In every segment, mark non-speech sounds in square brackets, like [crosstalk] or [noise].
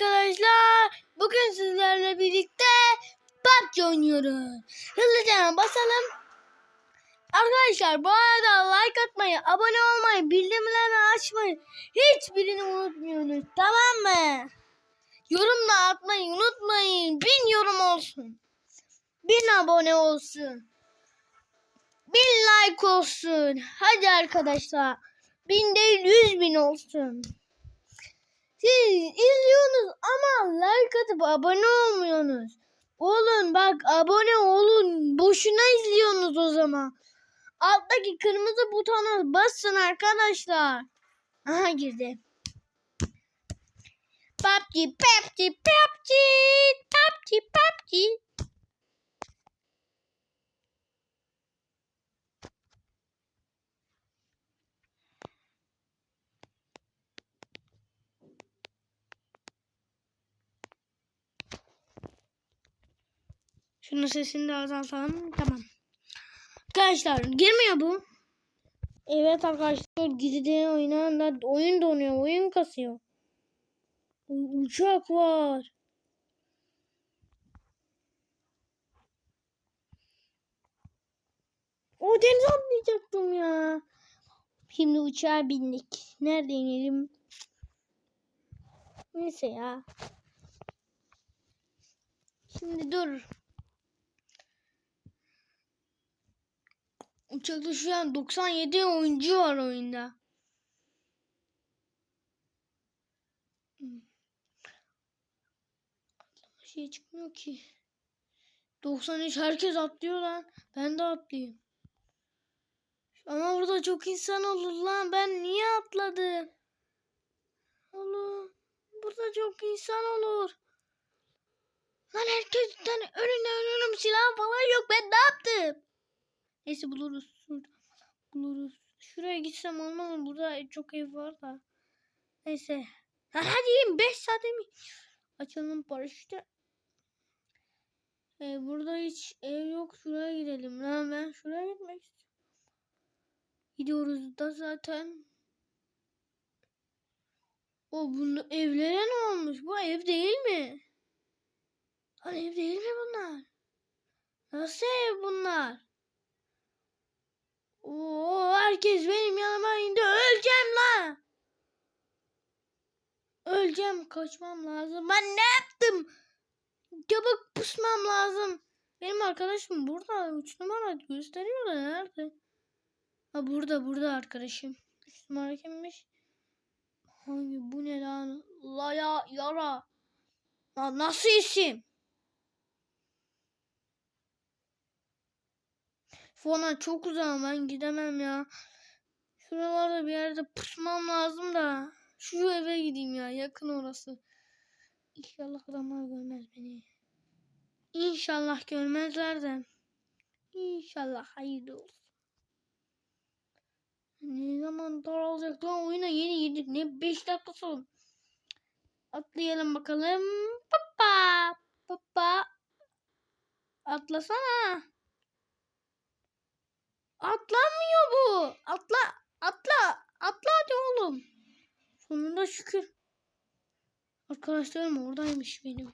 arkadaşlar. Bugün sizlerle birlikte PUBG oynuyoruz. Hızlıca basalım. Arkadaşlar bu arada like atmayı, abone olmayı, bildirimleri açmayı hiçbirini unutmuyorsunuz. Tamam mı? Yorum da atmayı unutmayın. Bin yorum olsun. Bin abone olsun. Bin like olsun. Hadi arkadaşlar. Bin değil yüz bin olsun. Siz izliyorsunuz ama like atıp abone olmuyorsunuz. Olun bak abone olun. Boşuna izliyorsunuz o zaman. Alttaki kırmızı butona basın arkadaşlar. Aha girdi. PUBG, PUBG, PUBG, PUBG, PUBG. Şunun sesini de azaltalım. Tamam. Arkadaşlar girmiyor bu. Evet arkadaşlar gizli oynanda oyun donuyor. Oyun kasıyor. Uçak var. O denize atlayacaktım ya. Şimdi uçağa bindik. Nerede inelim? Neyse ya. Şimdi dur. Uçakta şu an 97 oyuncu var oyunda. Şey çıkmıyor ki. 93 herkes atlıyor lan. Ben de atlayayım. Ama burada çok insan olur lan. Ben niye atladım? Oğlum. Burada çok insan olur. Lan herkesten önünde önüm silah falan yok. Ben ne yaptım? Neyse buluruz. Buluruz. Şuraya gitsem olmaz mı? Burada çok ev var da. Neyse. Lan hadi 5 saate mi? Açalım paraşütü. Ee, burada hiç ev yok. Şuraya gidelim. Lan ben şuraya gitmek istiyorum. Gidiyoruz da zaten. O bunu evlere ne olmuş? Bu ev değil mi? Lan ev değil mi bunlar? Nasıl ev bunlar? Oo, herkes benim yanıma indi. Öleceğim la. Öleceğim. Kaçmam lazım. Ben ne yaptım? Çabuk pusmam lazım. Benim arkadaşım burada. Üç numara gösteriyor da nerede? Ha burada burada arkadaşım. Üç numara kimmiş? Hangi bu ne lan? La ya yara. Lan nasıl isim? Fona çok uzağım ben gidemem ya. Şuralarda bir yerde pusmam lazım da. Şu eve gideyim ya yakın orası. İnşallah adamlar görmez beni. İnşallah görmezler de. İnşallah hayırlı olsun. Ne zaman daralacak lan oyuna yeni girdik. Ne 5 dakika son. Atlayalım bakalım. Papa. Papa. Atlasana. Atlamıyor bu. Atla. Atla. Atla hadi oğlum. Sonunda şükür. Arkadaşlarım oradaymış benim.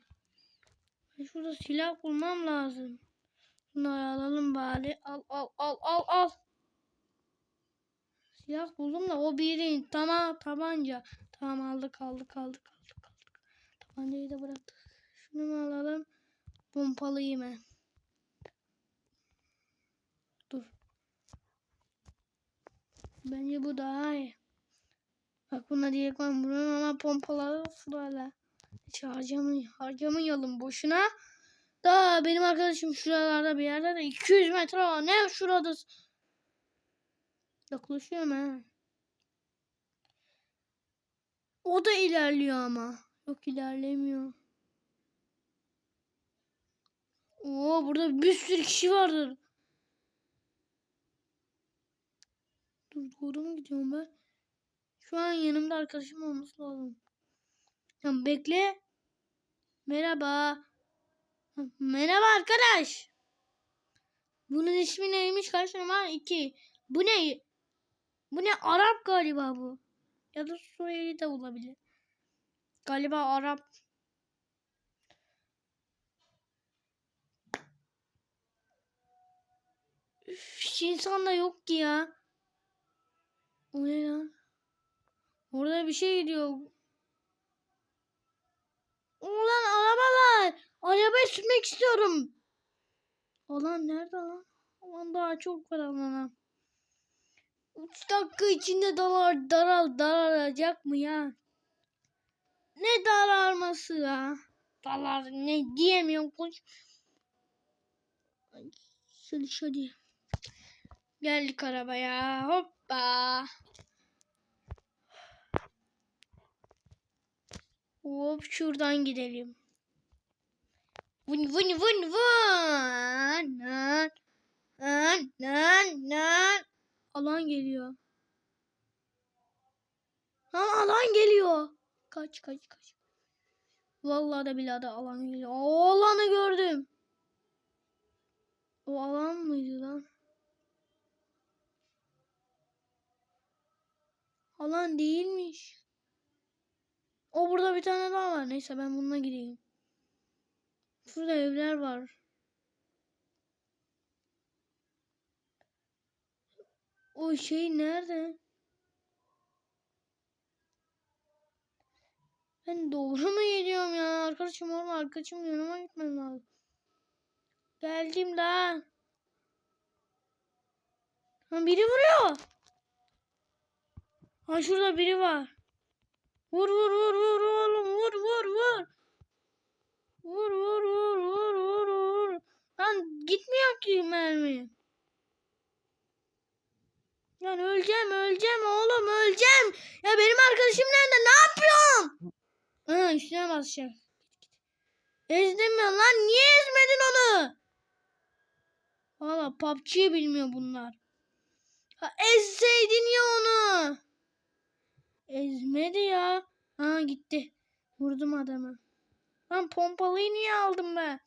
Ben şurada silah bulmam lazım. Bunları alalım bari. Al al al al al. Silah buldum da o birin. Tamam tabanca. Tamam aldık aldık aldık aldık aldık. Tabancayı da bıraktık. Şunu alalım? Pompalıyım ben. Dur. Bence bu daha iyi. Bak buna direkt ben ama pompaları böyle. Hiç harcamayın, harcamayalım boşuna. Da benim arkadaşım şuralarda bir yerde de 200 metre var. Ne şurada? Yaklaşıyorum ha. O da ilerliyor ama. Yok ilerlemiyor. Oo burada bir sürü kişi vardır. Dur doğru mu gidiyorum ben? Şu an yanımda arkadaşım olması lazım. Tamam bekle. Merhaba. Merhaba arkadaş. Bunun ismi neymiş? Kaç numara? 2. Bu ne? Bu ne? Arap galiba bu. Ya da Suriyeli de olabilir. Galiba Arap. Üf, hiç insan da yok ki ya. O ne lan? Orada bir şey gidiyor. Ulan araba. Arabayı sürmek istiyorum. Alan nerede lan? Alan daha çok var alana. 3 dakika içinde dalar, daral, daralacak mı ya? Ne daralması ya? Dalar ne diyemiyorum. Ay, Çalış hadi. Geldik arabaya. Hoppa. Hop şuradan gidelim. Vın vın vın vın. Nan. Nan nan nan. Alan geliyor. Ha alan geliyor. Kaç kaç kaç. Vallahi da billahi de alan geliyor. O alanı gördüm. O alan mıydı lan? Alan değilmiş. O burada bir tane daha var. Neyse ben bununla gideyim. Şurada evler var. O şey nerede? Ben doğru mu gidiyorum ya? Arkadaşım orada arkadaşım yanıma gitmem lazım. Geldim daha. Ha biri vuruyor. Ha şurada biri var. Vur vur vur vur oğlum vur vur vur. Vur vur vur vur vur vur. Lan gitmiyor ki mermi. Lan öleceğim öleceğim oğlum öleceğim. Ya benim arkadaşım nerede ne yapıyorsun? Ha üstüne basacak. Ezdim lan niye ezmedin onu? Valla PUBG'yi bilmiyor bunlar. Ha ezseydin ya onu. Ezmedi ya. Ha gitti. Vurdum adamı. Lan pompalıyı niye aldım ben?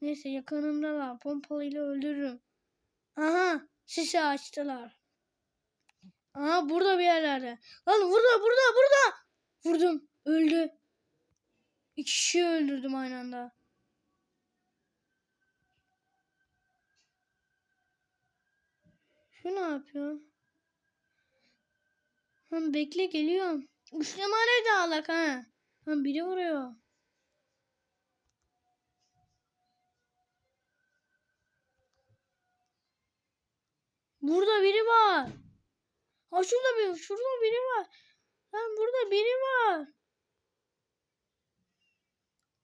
Neyse yakınımdalar. Pompalıyla öldürürüm. Aha sisi açtılar. Aha burada bir yerlerde. Lan burada burada burada. Vurdum. Öldü. İki kişi öldürdüm aynı anda. Şu ne yapıyor? Lan bekle geliyorum. Üç numarayı da alak ha. Lan biri vuruyor. Burada biri var. Ha şurada bir, şurada biri var. Lan burada biri var.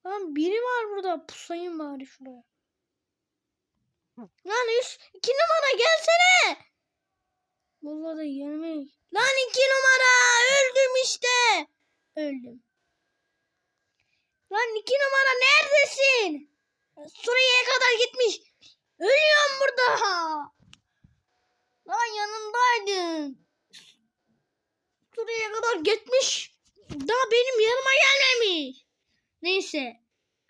Lan biri var burada. Pusayım bari şuraya. Lan üç, iki numara gelsene. Vallahi da gelmeyin. Lan iki numara öldüm işte. Öldüm. Lan iki numara neredesin? Suriye'ye kadar gitmiş. Ölüyorum burada. Lan yanımdaydın. Suriye'ye kadar gitmiş. Daha benim yanıma gelmemiş. Neyse.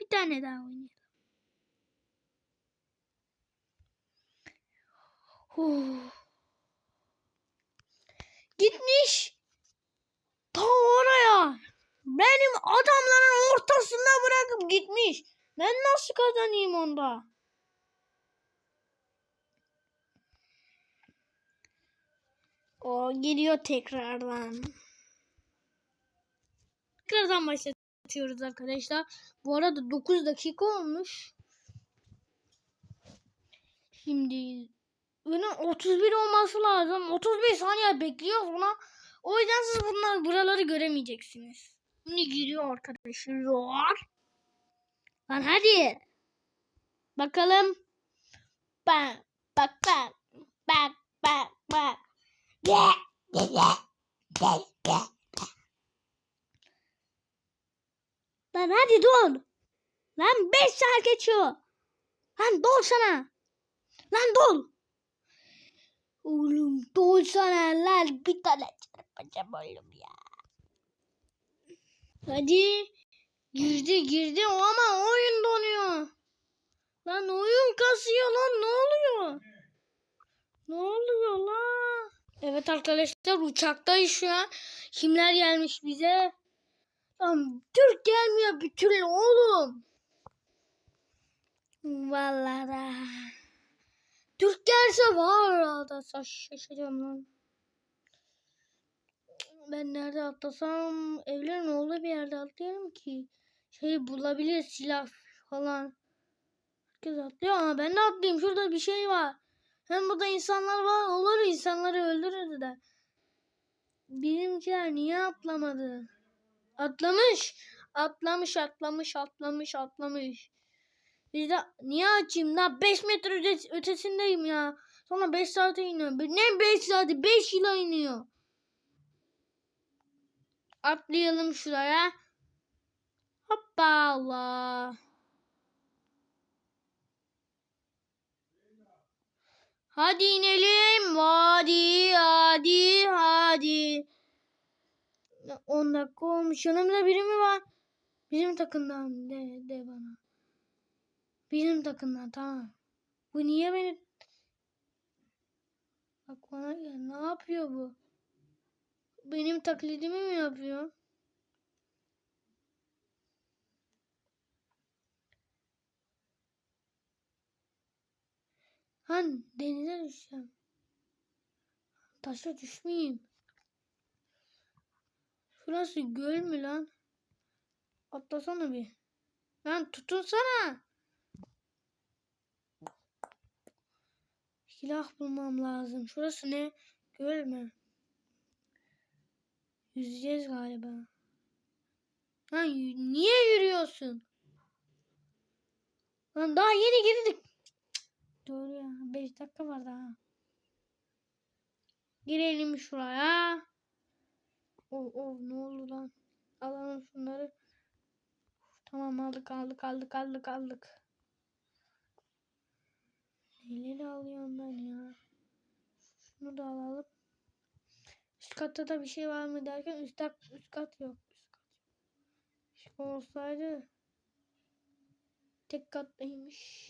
Bir tane daha oynayalım. Huh. Gitmiş. Ta oraya. Benim adamların ortasında bırakıp gitmiş. Ben nasıl kazanayım onda? O geliyor tekrardan. Tekrardan başlatıyoruz arkadaşlar. Bu arada 9 dakika olmuş. Şimdi bunun 31 olması lazım. 31 saniye bekliyor buna. O yüzden siz bunlar buraları göremeyeceksiniz. Şimdi giriyor arkadaşlar. Lan hadi. Bakalım. Bak bak bak. Bak bak bak. Lan hadi dur. Lan 5 saat geçiyor. Lan dur sana. Lan dur. Oğlum dur sana lan. Bir tane çarpacağım oğlum ya. Hadi. Girdi girdi ama oyun donuyor. Lan oyun kasıyor lan ne oluyor? Ne oluyor lan? Evet arkadaşlar uçaktayız şu an. Kimler gelmiş bize? Lan Türk gelmiyor bir türlü oğlum. Vallahi. Türk gelse var arada şaşırıyorum lan. Ben nerede atlasam evlerin olduğu bir yerde atlayalım ki şey bulabilir silah falan. Herkes atlıyor ama ben de atlayayım. Şurada bir şey var. Hem burada insanlar var. Olur insanları öldürürdü de. Bizimkiler niye atlamadı? Atlamış. Atlamış, atlamış, atlamış, atlamış. Biz de niye açayım lan? 5 metre öte- ötesindeyim ya. Sonra 5 saate iniyor. Ne 5 saati? 5 yıla iniyor. Atlayalım şuraya. Hoppa Allah. Hadi inelim. Hadi hadi hadi. 10 dakika olmuş. Yanımda biri mi var? Bizim takımdan de, de bana. Bizim takımdan tamam. Bu niye beni... Bak bana gel. Ne yapıyor bu? Benim taklidimi mi yapıyor? Han denize düşeceğim. Taşa düşmeyeyim. Şurası göl mü lan? Atlasana bir. Lan tutunsana. Silah bulmam lazım. Şurası ne? Göl mü? Yüzeceğiz galiba. Lan niye yürüyorsun? Lan daha yeni girdik. Doğru ya. 5 dakika var daha. Girelim şuraya. Oh oh ne oldu lan? Alalım şunları. Tamam aldık aldık aldık aldık aldık. Neleri alıyorum ben ya? Şunu da alalım. Üst katta da bir şey var mı derken üst, kat, üst kat yok. Üst kat. Şu olsaydı tek katlıymış.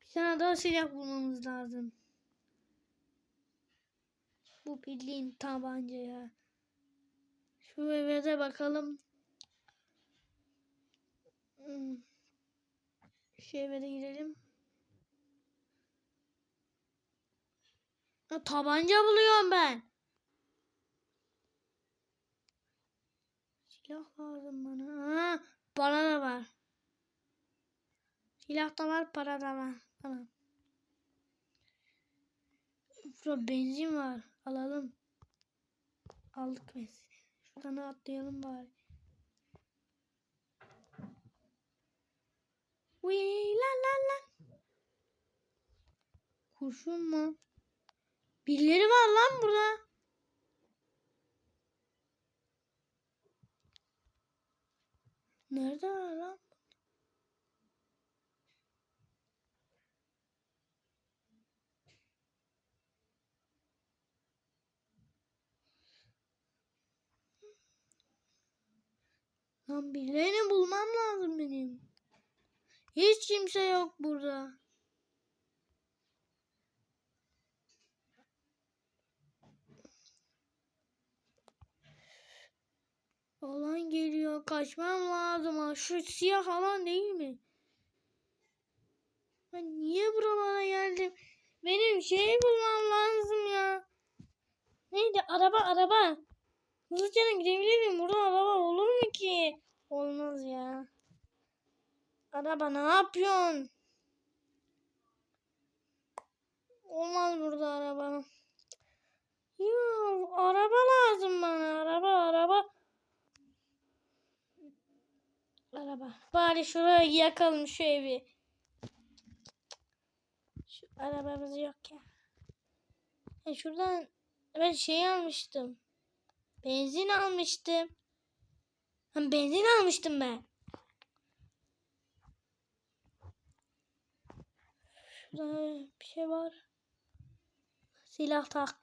Bir tane daha silah bulmamız lazım. Bu bildiğin tabanca ya. Şu eve de bakalım. Hmm. Şu eve de girelim. Tabanca buluyorum ben. Silah lazım bana. Ha, para da var. Silah da var, para da var. Tamam. Şurada benzin var. Alalım. Aldık benzin. Şuradan atlayalım bari. Uy lan lan lan. Kurşun mu? Birileri var lan burada. Nerede var lan? Lan birilerini bulmam lazım benim. Hiç kimse yok burada. Alan geliyor. Kaçmam lazım. Şu siyah alan değil mi? Ben niye buralara geldim? Benim şey bulmam lazım ya. Neydi? Araba araba. Hızlıca gidebilirim. Burada araba olur mu ki? Olmaz ya. Araba ne yapıyorsun? Olmaz burada araba. Ya araba lazım bana. Araba araba. Araba. Bari şuraya yakalım şu evi. Şu arabamız yok ya. ya şuradan ben şey almıştım. Benzin almıştım. Ha, benzin almıştım ben. Şurada bir şey var. Silah tak.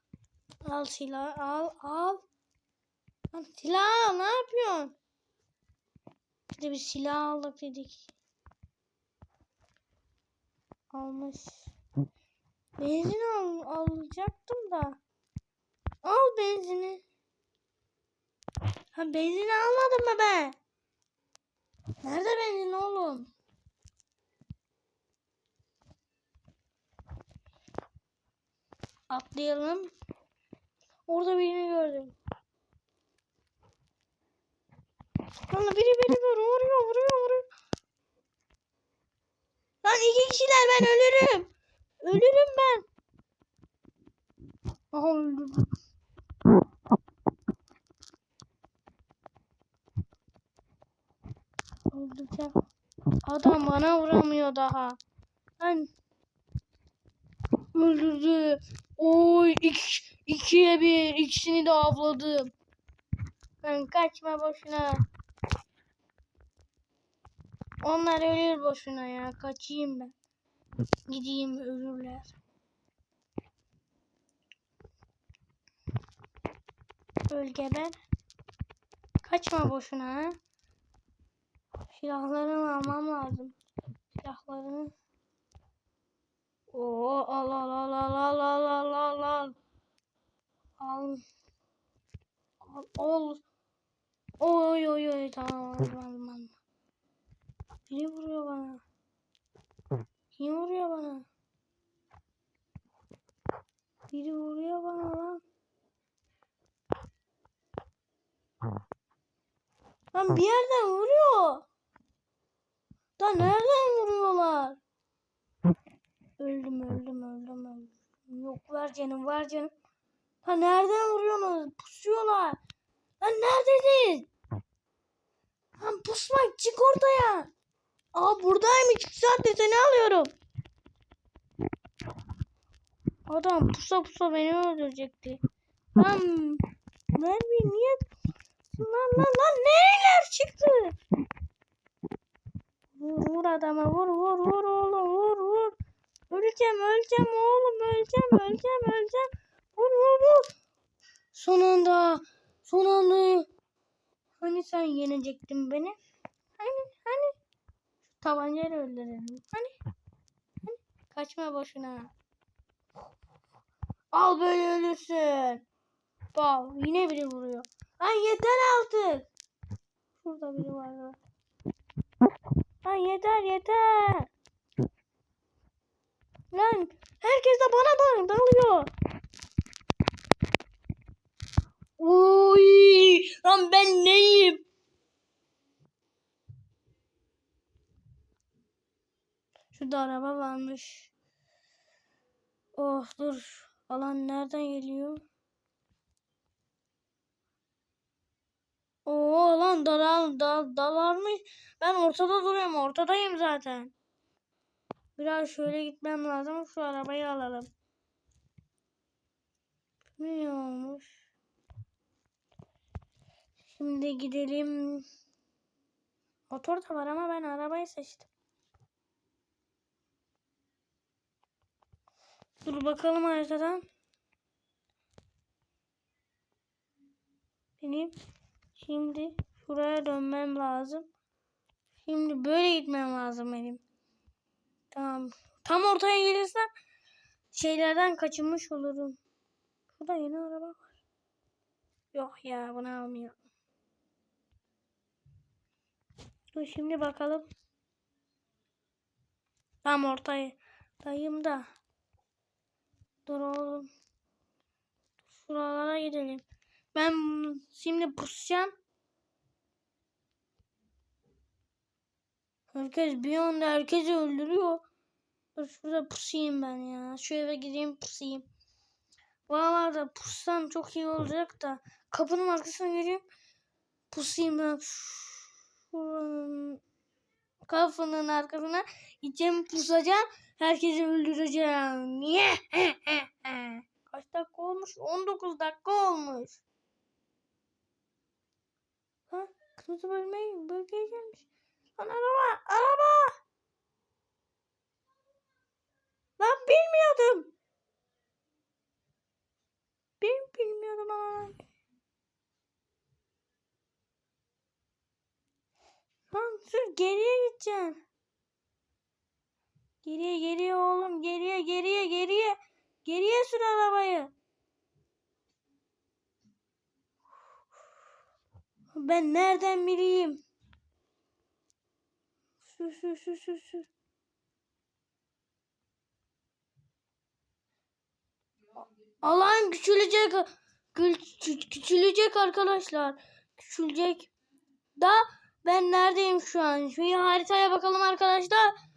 Al silah al al. Lan silah ne yapıyorsun? Bir de bir silah aldık dedik. Almış. Benzin al, alacaktım da. Al benzini. Ha benzin almadım mı ben? Nerede benzin oğlum? Atlayalım. Orada birini gördüm. Lan biri beni böyle vuruyor vuruyor vuruyor. Lan iki kişiler ben ölürüm. Ölürüm ben. Aha öldürdüm. Öldüreceğim. Adam bana vuramıyor daha. Ben öldürdü. Oy iki, ikiye bir ikisini de avladım. Ben kaçma boşuna. Onlar ölür boşuna ya. Kaçayım ben. Gideyim ölürler. Öl ben. Kaçma boşuna ha. Silahlarımı almam lazım. Silahlarını. Oo al al al al al al al al al. Al. Al. Al. Oy oy oy tamam aldım Biri vuruyor bana. Kim vuruyor bana? Biri vuruyor bana lan. Lan bir yerden vuruyor. Da nereden vuruyorlar? Öldüm öldüm öldüm öldüm. Yok var canım var canım. Ha nereden vuruyorsunuz? Pusuyorlar. Lan neredesiniz? Lan pusmak çık ortaya. Aa buradaymış. İki saattir seni alıyorum. Adam pusa pusa beni öldürecekti. Lan Merve niye? Lan lan lan nereler çıktı? Vur vur adama vur vur vur oğlum vur vur. Öleceğim öleceğim oğlum öleceğim öleceğim öleceğim. Vur vur vur. Son anda son anda. Hani sen yenecektin beni? Tabancayla öldürelim. Hani? hani? Kaçma boşuna. Al böyle ölürsün. Bak yine biri vuruyor. Ay yeter artık. Şurada biri var. Ay yeter yeter. Lan herkes de bana dal dalıyor. Oy lan ben Şurada araba varmış. Oh dur. Alan nereden geliyor? Oo lan dalal dal dalarmış. Ben ortada duruyorum. Ortadayım zaten. Biraz şöyle gitmem lazım. Şu arabayı alalım. Ne olmuş? Şimdi gidelim. Motor da var ama ben arabayı seçtim. Dur bakalım haritadan. Benim şimdi şuraya dönmem lazım. Şimdi böyle gitmem lazım benim. Tamam. Tam ortaya gelirsem şeylerden kaçınmış olurum. Şurada yeni araba var. Yok ya bunu almıyor. Dur şimdi bakalım. Tam ortaya. Dayım da. Dur oğlum. Şuralara gidelim. Ben şimdi pusacağım. Herkes bir anda herkesi öldürüyor. Dur şurada pusayım ben ya. Şu eve gideyim pusayım. Vallahi da pussam çok iyi olacak da. Kapının arkasına gireyim. Pusayım ben. Şuranın kapının arkasına gideceğim pusacağım. Herkesi öldüreceğim. Niye? [laughs] Kaç dakika olmuş? 19 dakika olmuş. Ha? Kırmızı bölmeye, bölgeye gelmiş. Lan araba, araba. Lan bilmiyordum. Ben bilmiyordum ama. Lan sür geriye gideceksin. Geriye geriye oğlum geriye geriye geriye. Geriye sür arabayı. Ben nereden bileyim? Sür sür sür sür sür. Allah'ım küçülecek. Kü- küçülecek arkadaşlar. Küçülecek. Da ben neredeyim şu an? Şu haritaya bakalım arkadaşlar.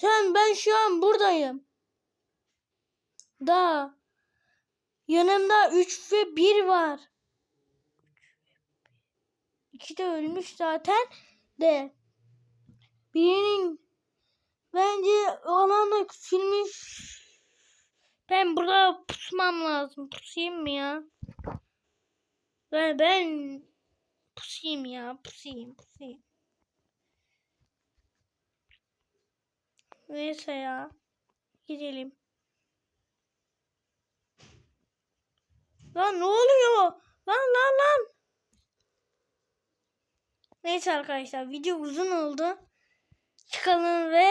Sen ben şu an buradayım. Da yanımda 3 ve 1 var. 2 de ölmüş zaten de. Birinin bence alanda küçülmüş. Ben burada pusmam lazım. Pusayım mı ya? Ben, ben pusayım ya. Pusayım, pusayım. Neyse ya. Gidelim. Lan ne oluyor? Lan lan lan. Neyse arkadaşlar video uzun oldu. Çıkalım ve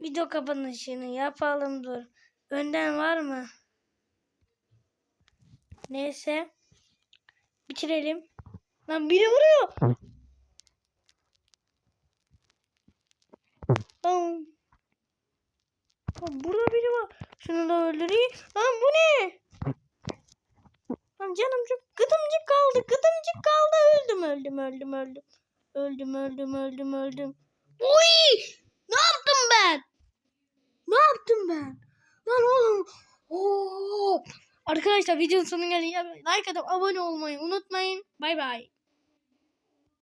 video kapanışını yapalım dur. Önden var mı? Neyse. Bitirelim. Lan biri vuruyor. Lan burada biri var. Şunu da öldüreyim. Lan bu ne? Lan canım çok gıdımcık kaldı. Gıdımcık kaldı. Öldüm öldüm öldüm öldüm. Öldüm öldüm öldüm öldüm. Uy! Ne yaptım ben? Ne yaptım ben? Lan oğlum. Oo. Arkadaşlar videonun sonuna geldik. Like atıp abone olmayı unutmayın. Bay bay.